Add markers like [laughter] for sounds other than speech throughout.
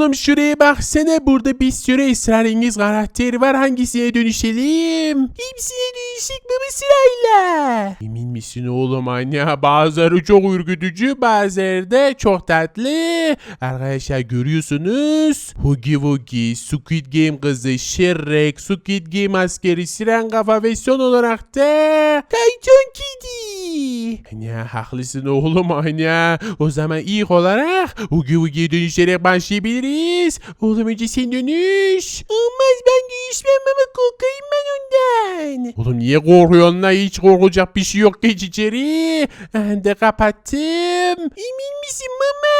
Oğlum şuraya baksana burada bir sürü esrarengiz karakter var hangisine dönüşelim? Hepsine dönüşecek baba sırayla. Emin misin oğlum anne? Bazıları çok ürkütücü bazıları da çok tatlı. Arkadaşlar görüyorsunuz. Hugi Wugi, Squid Game kızı Shrek, Squid Game askeri Siren Kafa ve son olarak da Kayton Kedi. Anne haklısın oğlum anne. O zaman ilk olarak Hugi Wugi'ye dönüşerek başlayabiliriz. Oğlum önce sen dönüş. Olmaz ben dönüşmem ama korkayım ben ondan. Oğlum niye korkuyorsun la? Hiç korkacak bir şey yok. Geç içeri. Ben de kapattım. Emin misin mama?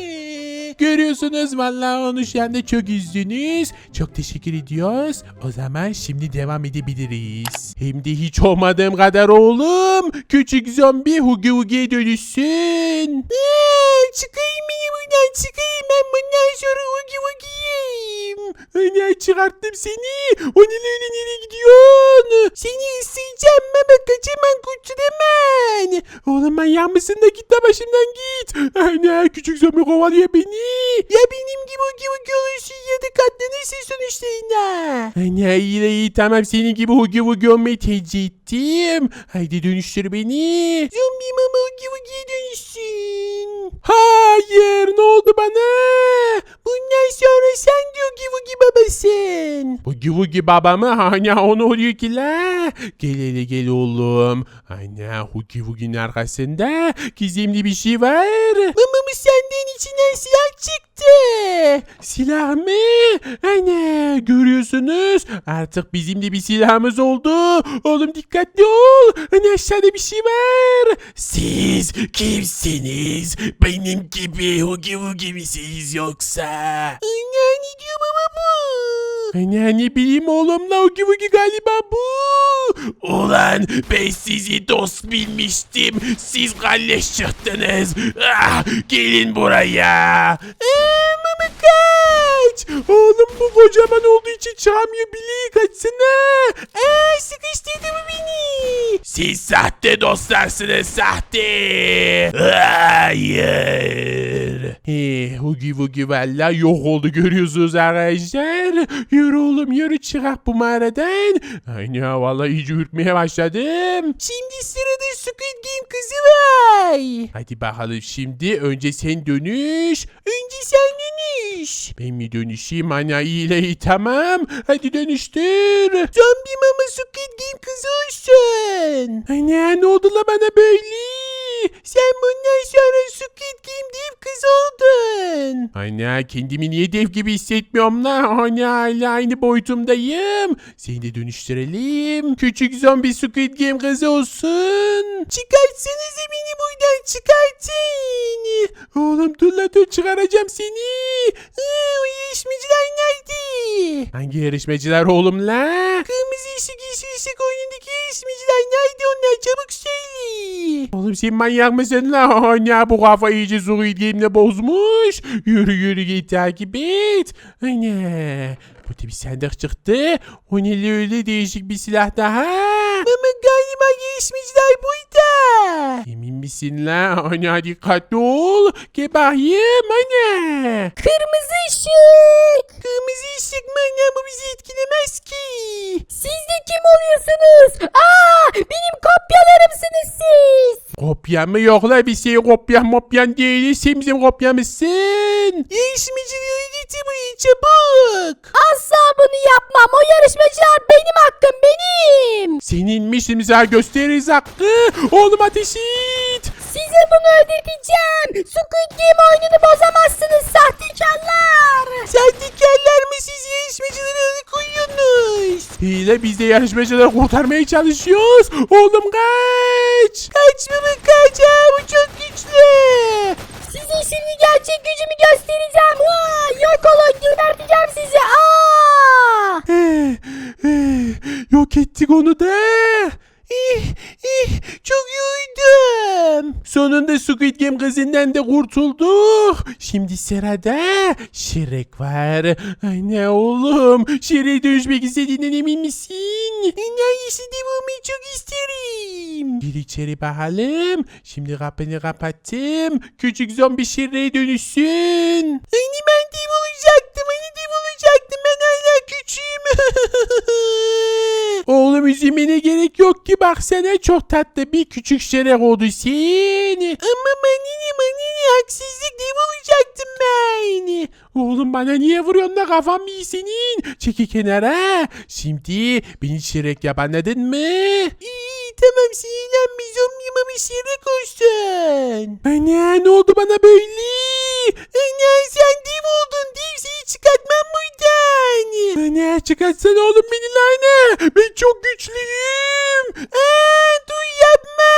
Görüyorsunuz vallahi onu şu anda çok üzdünüz. Çok teşekkür ediyoruz. O zaman şimdi devam edebiliriz. Hem de hiç olmadığım kadar oğlum. Küçük zombi Hugi Hugi'ye dönüşsün. Aa, çıkayım beni buradan çıkayım. Ben bundan sonra Hugi Hugi'yim. Ana çıkarttım seni. O nelerle nereye gidiyorsun? Seni ısıracağım baba kaçamam kurtulamam. Oğlum manyak mısın da git de başımdan git. Ana küçük zombi kovalıyor beni. Ya benim gibi Hugi Hugi olursun ya da katlanırsın sonuçta yine. Ana iyi de iyi tamam senin gibi Hugi Hugi olmayı tercih ettim. Haydi dönüştür beni. Zombi mama Hugi'ye dönüşsün. Hayır ne oldu bana? Bundan sonra sen de Hugi Hugi babasın. Hugi Hugi baba mı? Ana o ne oluyor ki la? Gel hele gel oğlum. Ana Hugi Hugi'nin arkasında gizemli bir şey var. Mamamı çıktı. Silah mı? Ana görüyorsunuz. Artık bizim de bir silahımız oldu. Oğlum dikkatli ol. Ana aşağıda bir şey var. Siz kimsiniz? Benim gibi Hugi Hugi misiniz yoksa? Ana ne diyor baba bu? Ana ne bileyim oğlum la Hugi Hugi galiba bu. Ulan ben sizi dost bilmiştim. Siz kalleş çıktınız. Ah, gelin buraya. Ee, mama kaç. Oğlum bu kocaman olduğu için çıkamıyor bileği kaçsana. Ee, sıkıştırdı mı beni? Siz sahte dostlarsınız sahte. Hayır. He, Hugi Wugi valla yok oldu görüyorsunuz arkadaşlar. Yürü oğlum yürü çıkak bu mağaradan. Aynen valla iyice ürkmeye başladım. Şimdi sırada Squid Game kızı var. Hadi bakalım şimdi önce sen dönüş. Önce sen dönüş. Ben mi dönüşeyim ana ile iyi tamam. Hadi dönüştür. Zombi mama Squid Game kızı olsun. Ana ne oldu la bana böyle? Sen bundan sonra Squid Game dev kız oldun. Ana kendimi niye dev gibi hissetmiyorum la? Ana hala aynı boyutumdayım. Seni de dönüştürelim. Küçük zombi Squid Game kızı olsun. Çıkartsanıza beni buradan çıkartın. Oğlum dur la dur çıkaracağım seni. Aa, o yarışmacılar nerede? Hangi yarışmacılar oğlum la? Kırmızı ışık yeşil ışık oyunundaki yarışmacılar nerede onlar çabuk söyle. Oğlum sen manyak mısın la? [laughs] Ana bu kafa iyice Squid Game'le bozmuş. Yürü yürü git takip et. Ana. Burada bir sandık çıktı. O ne öyle değişik bir silah daha. Ama galiba yarışmacılar burada. Emin misin la? [laughs] Ana dikkatli ol. Bakayım ana. Kırmızı ışık. Kırmızı ışık mı? Ana bu bizi etkilemez ki. Siz de kim oluyorsunuz? Aa, benim kopyalarımsınız siz. Kopya mı yok la bir şey kopya mopyan değil. Sen bizim kopyamızsın. Yarışmacıları getir buraya çabuk. Asla bunu yapmam. O yarışmacılar benim hakkım benim. Seninmiş imza gösteririz hakkı. Oğlum ateş et. Size bunu ödeteceğim. Squid Game oyununu bozamazsınız sahtekarlar. Sahtekarlar mı siz yarışmacıları koyuyorsunuz? Hile biz de yarışmacıları kurtarmaya çalışıyoruz. Oğlum kaç. Kaç kaç. Aa, bu çok güçlü. Size şimdi gerçek gücümü göstereceğim. Aa, yok olun geberteceğim sizi. Aa. Yok ettik onu da. İh, ih, çok yoruldum. Sonunda Squid Game kızından da kurtulduk. Şimdi sırada Şirek var. Ay ne oğlum? Şirek'e dönüşmek istediğinden emin misin? Neyse devamı çok isterim. Gir içeri bakalım. Şimdi kapını kapattım. Küçük zombi Şirek'e dönüşsün. Hani ben dev olacaktım. Hani dev olacaktım. Ben küçüğüm. [laughs] Oğlum üzülmene gerek yok ki baksana çok tatlı bir küçük şerek oldu sen. Ama manini manini haksızlık dev olacaktım ben. Oğlum bana niye vuruyorsun da kafam iyi senin? Çeki kenara. Şimdi beni şirek yap anladın mı? İyi tamam sinirlenme zombi bir şirek olsun. Anne ne oldu bana böyle? Anne sen dev oldun dev seni çıkartmam buradan. Çıkartsana oğlum beni lan. Ben çok güçlüyüm. Aa, dur yapma.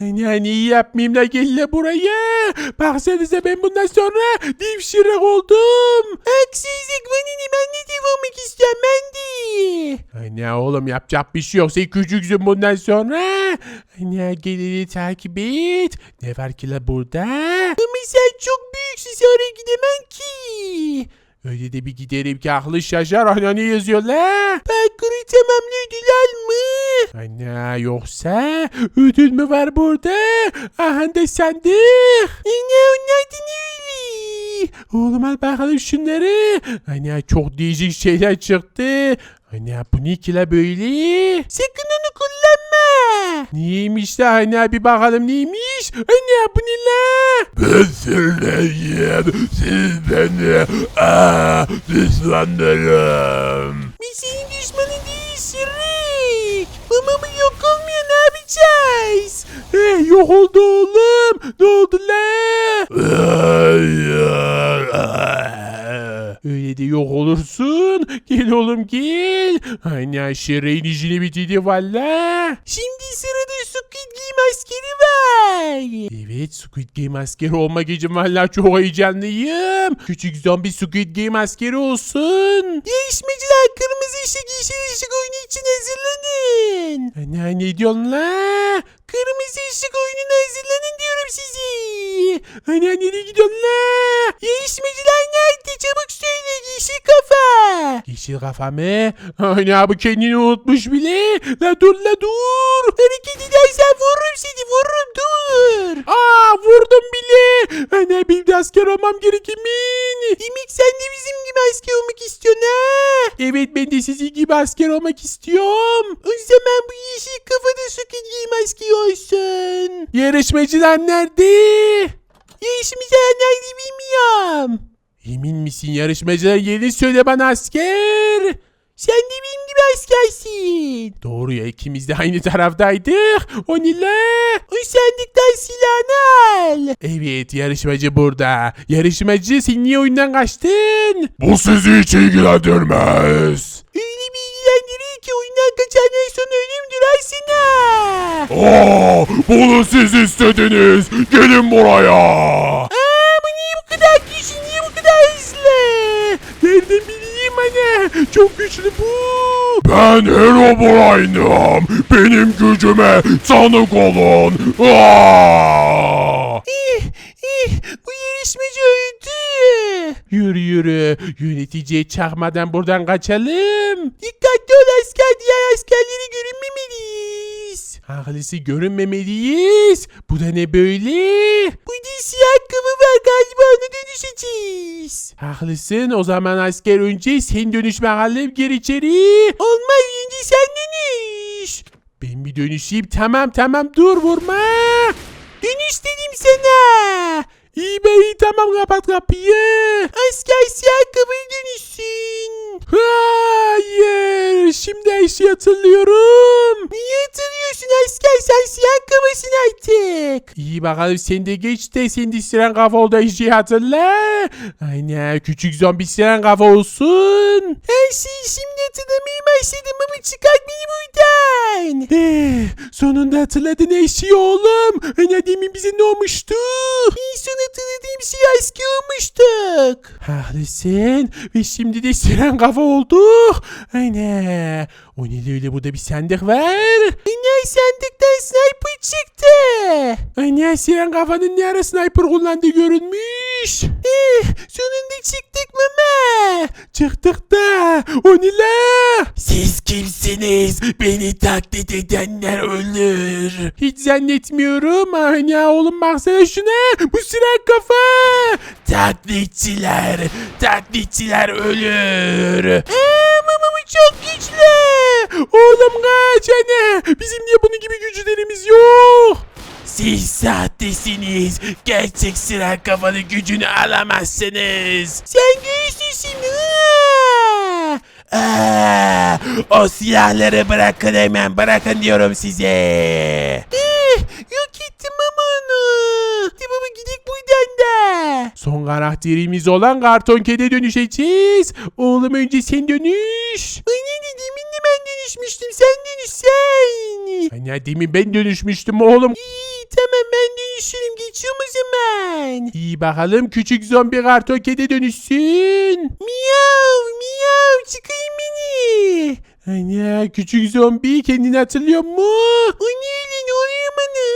Anne niye yapmayayım da gel la buraya. Baksanıza ben bundan sonra dev şirek oldum. Haksızlık vanini ben de dev olmak istiyorum ben de. Anne oğlum yapacak bir şey yok. Sen küçüksün bundan sonra. Anne gelini takip et. Ne var ki la burada? Ama sen çok büyüksün. Sen oraya gidemem ki. Öyle de bir giderim ki aklı şaşar. Ana ne yazıyor la? Parkuru tamamladılar mı? Ana yoksa ödül mü var burada? Aha da sandık. Ana onlar öyle? Oğlum al bakalım şunları. Ana çok değişik şeyler çıktı. Ana bu ne ki böyle? Sakın onu kullanma. Neymiş la ana bir bakalım neymiş? Ana bu ne la? Ben sizinleyim, siz beni aa, düşmanlarım. Biz senin düşmanın değiliz Şirik. Ama mı yok olmuyor ne yapacağız? Eh, yok oldu oğlum. Ne oldu la? Hayır. Öyle de yok olursun. Gel oğlum gel. Aynen Şirik'in işini bitirdi valla. Şimdi sırada Squid Game askeri var. Evet Squid Game askeri olmak için valla çok heyecanlıyım. Küçük zombi Squid Game askeri olsun. Yarışmacılar kırmızı ışık yeşil ışık oyunu için hazırlanın. Ana ne diyorsun la? Kırmızı ışık oyununa hazırlanın diyorum sizi. Ana nereye gidiyorsun la? Yarışmacılar Yeşil kafa mı? Ana bu kendini unutmuş bile. La dur la dur. Hareket edersen vururum seni vururum dur. Aa vurdum bile. Ana benim de asker olmam gerekimin. Demek sen de bizim gibi asker olmak istiyorsun ha? Evet ben de sizin gibi asker olmak istiyorum. O zaman bu yeşil kafada Game askeri olsun. Yarışmacılar nerede? Yarışmacılar nerede bilmiyorum. Emin misin yarışmacılar yerini söyle bana asker. Sen de benim gibi askersin. Doğru ya ikimiz de aynı taraftaydık. O? O sandıktan silahını al. Evet yarışmacı burada. Yarışmacı sen niye oyundan kaçtın? Bu sizi hiç ilgilendirmez. Öyle bir ilgilendiriyor ki oyundan kaçanlar sonra ölümdür aslında. Aa, bunu siz istediniz. Gelin buraya. Aa bu niye bu kadar güçlü? Niye bu kadar hızlı? Nereden bileyim anne? Çok güçlü bu. Ben Herobrine'ım. Benim gücüme tanık olun. Aa! İh, ih, bu yarışmacı öldü. Yürü yürü. Yöneticiye çakmadan buradan kaçalım. Dikkatli ol asker. Diğer askerleri görünmemeliyiz. Haklisi görünmemeliyiz. Bu da ne böyle? Bu da siyah kıvı var galiba onu dönüşeceğiz. Haklısın o zaman asker önce sen dönüş bakalım gir içeri. Olmaz önce sen dönüş. Ben bir dönüşeyim tamam tamam dur vurma. Dönüş dedim sana. İyi be iyi tamam kapat kapıyı. Asker siyah kapıyı dönüşsün. Hayır. Şimdi her şeyi hatırlıyorum. Niye hatırlıyorsun asker sen siyah kapısın artık. İyi bakalım sen de geç de sen de siren kafa oldu her şeyi hatırla. Aynen küçük zombi siren kafa olsun. Her şeyi şimdi hatırlamaya başladım ama çıkart beni buradan. Sonunda hatırladın eşi oğlum. Hani demin bize ne olmuştu? İyi son hatırladığım şey asker olmuştuk. Haklısın. Ve şimdi de siren kafa olduk. Aynen. O ne de öyle burada bir sandık var. Anne sandıktan sniper çıktı. Anne siren kafanın ne ara sniper kullandığı görünmüş. Eh, sonunda çıktık mama. Çıktık da. O ne la? Siz kimsiniz? Beni taklit edenler ölür. Hiç zannetmiyorum. Anne oğlum baksana şuna. Bu siren kafa. Taklitçiler. Taklitçiler ölür. Eee mama bu çok güçlü. Oğlum kaç anne. Bizim niye bunun gibi güçlerimiz yok? Siz sahtesiniz. Gerçek siren kafanın gücünü alamazsınız. Sen güçlüsün. Aa, o silahları bırakın hemen bırakın diyorum size. Eh, yok ettim ama onu. Gidelim buradan da. Son karakterimiz olan karton kede dönüşeceğiz. Oğlum önce sen dönüş. Anne demin de ben dönüşmüştüm sen dönüş sen. Anne demin ben dönüşmüştüm oğlum. İyi tamam ben dönüşürüm geçiyorum o zaman. İyi bakalım küçük zombi karton kedi dönüşsün. Miyav miyav çıkayım beni. Anne küçük zombi kendini hatırlıyor mu? O ne öyle ne oluyor bana?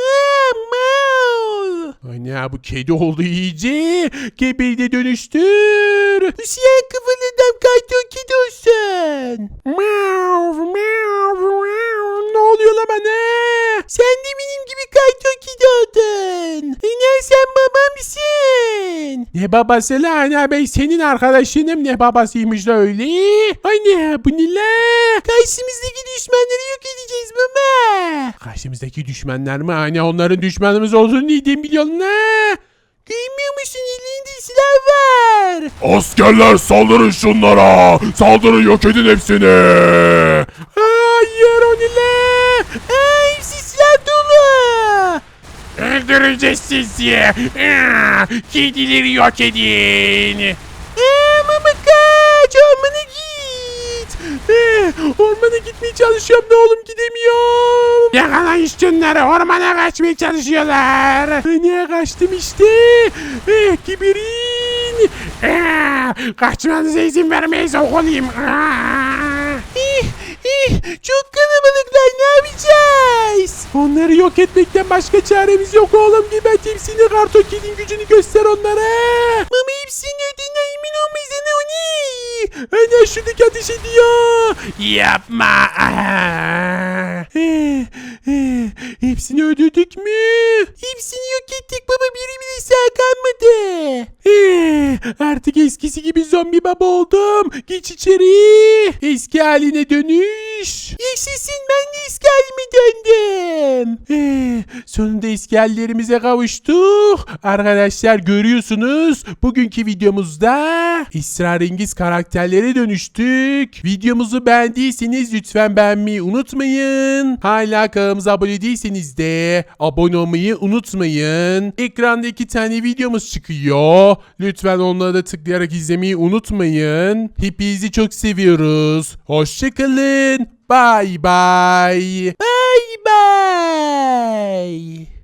Anne bu kedi oldu iyice. Kebeği de dönüştür. Bu siyah kafalı adam karton kedi olsun. Miyav miyav miyav. Ne oluyor lan bana? Sen de benim gibi karton kedi oldun. Anne sen babamsın. Ne babası lan? Ben senin arkadaşınım. Ne babasıymış da öyle? Anne bu ne la? Karşımızdaki düşmanları yok edeceğiz baba. Karşımızdaki düşmanlar mı? Anne onların düşmanımız olduğunu nereden biliyorsun la? Görmüyor musun? Elinde silah var. Askerler saldırın şunlara. Saldırın yok edin hepsini. Hayır o ne la? Aa, hepsi silah dolu. Öldüreceğiz sizi. Aa, Kedileri yok edin. Eee mama kaç ormana git. Ee, ormana gitmeye çalışıyorum da oğlum gidemiyorum. Yakalayın şunları ormana kaçmaya çalışıyorlar. Niye kaçtım işte. Kibirin. Kaçmanıza izin vermeyiz okuluyum. Çok kalabalıklar ne yapacağız? Onları yok etmekten başka çaremiz yok oğlum. Gebert hepsini kartoketin gücünü göster onlara. Mama hepsini ödüğüne emin olmayız o ne? Ana şuradaki ateş ediyor. Yapma. Eh, eh, Hepsini öldürdük mü? Hepsini yok ettik baba biri bile sağ kalmadı. Artık eskisi gibi zombi baba oldum. Geç içeri. Eski haline dönüş. Yaşasın ben de eski halime döndüm. Eh, Sonunda eski hallerimize kavuştuk. Arkadaşlar görüyorsunuz bugünkü videomuzda esrarengiz karakterlere dönüştük. Videomuzu beğendiyseniz lütfen beğenmeyi unutmayın. Hala kanalımıza abone değilseniz de abone olmayı unutmayın. Ekranda iki tane videomuz çıkıyor. Lütfen onlara da tıklayarak izlemeyi unutmayın. Hepinizi çok seviyoruz. Hoşçakalın. Bye bye. Bye bye.